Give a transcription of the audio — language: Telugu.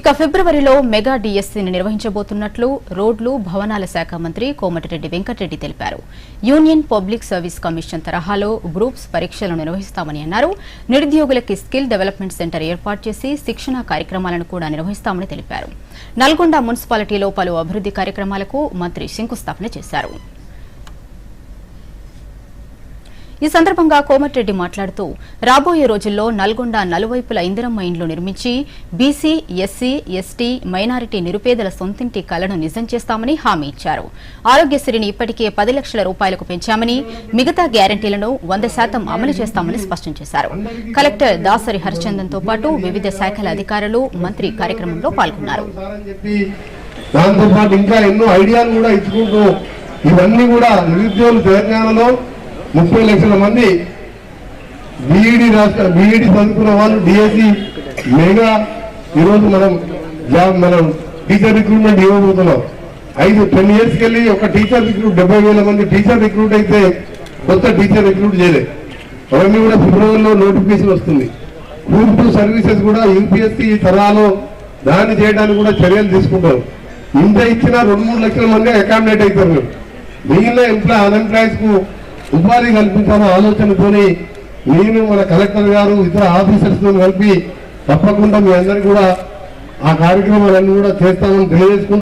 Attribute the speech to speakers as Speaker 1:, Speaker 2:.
Speaker 1: ఇక ఫిబ్రవరిలో మెగా డిఎస్సీని నిర్వహించబోతున్నట్లు రోడ్లు భవనాల శాఖ మంత్రి కోమటిరెడ్డి వెంకటరెడ్డి తెలిపారు. యూనియన్ పబ్లిక్ సర్వీస్ కమిషన్ తరహాలో గ్రూప్స్ పరీక్షలను నిర్వహిస్తామని అన్నారు. నిరుద్యోగులకి స్కిల్ డెవలప్మెంట్ సెంటర్ ఏర్పాటు చేసి శిక్షణా కార్యక్రమాలను కూడా నిర్వహిస్తామని తెలిపారు. నల్గొండ మున్సిపాలిటీలో పలు అభివృద్ది కార్యక్రమాలకు మంత్రి శంకుస్థాపన చేశారు. ఈ సందర్భంగా కోమటిరెడ్డి మాట్లాడుతూ రాబోయే రోజుల్లో నల్గొండ నలువైపుల ఇందిరమ్మ ఇండ్లు నిర్మించి బీసీ ఎస్సీ ఎస్టీ మైనారిటీ నిరుపేదల సొంతింటి కలను నిజం చేస్తామని హామీ ఇచ్చారు. ఆరోగ్యశ్రీని ఇప్పటికే పది లక్షల రూపాయలకు పెంచామని మిగతా గ్యారంటీలను వంద శాతం అమలు చేస్తామని స్పష్టం చేశారు. కలెక్టర్ దాసరి హరిచందన్తో పాటు వివిధ శాఖల అధికారులు మంత్రి కార్యక్రమంలో పాల్గొన్నారు.
Speaker 2: ఇంకా ఎన్నో ఐడియాలు కూడా ఇచ్చుకుంటూ ఇవన్నీ కూడా నిరుద్యోగులు తెలంగాణలో ముప్పై లక్షల మంది బీఈడి రాష్ట్ర బీఈడి చదువుకున్న వాళ్ళు డిఎస్సి మెగా. ఈరోజు మనం జాబ్ మనం టీచర్ రిక్రూట్మెంట్ ఇవ్వబోతున్నాం. ఐదు టెన్ ఇయర్స్కి వెళ్ళి ఒక టీచర్ రిక్రూట్ డెబ్బై వేల మంది టీచర్ రిక్రూట్ అయితే కొత్త టీచర్ రిక్రూట్ చేయలేదు అవన్నీ కూడా ఫిబ్రవరిలో నోటిఫికేషన్ వస్తుంది. గ్రూప్ టూ సర్వీసెస్ కూడా యూపీఎస్సీ తరహాలో దాన్ని చేయడానికి కూడా చర్యలు తీసుకుంటారు. ఇంత ఇచ్చినా రెండు మూడు లక్షల మంది అకామిడేట్ అవుతారు. మీరు మిగిలిన ఎంప్లాయ్ అన్ఎంప్లాయీస్కు ఉపాధి కల్పించాలనే ఆలోచనతోనే నేను మన కలెక్టర్ గారు ఇతర ఆఫీసర్స్తో కలిపి తప్పకుండా మీ అందరికీ కూడా ఆ కార్యక్రమాలన్నీ కూడా చేస్తామని తెలియజేసుకుంటూ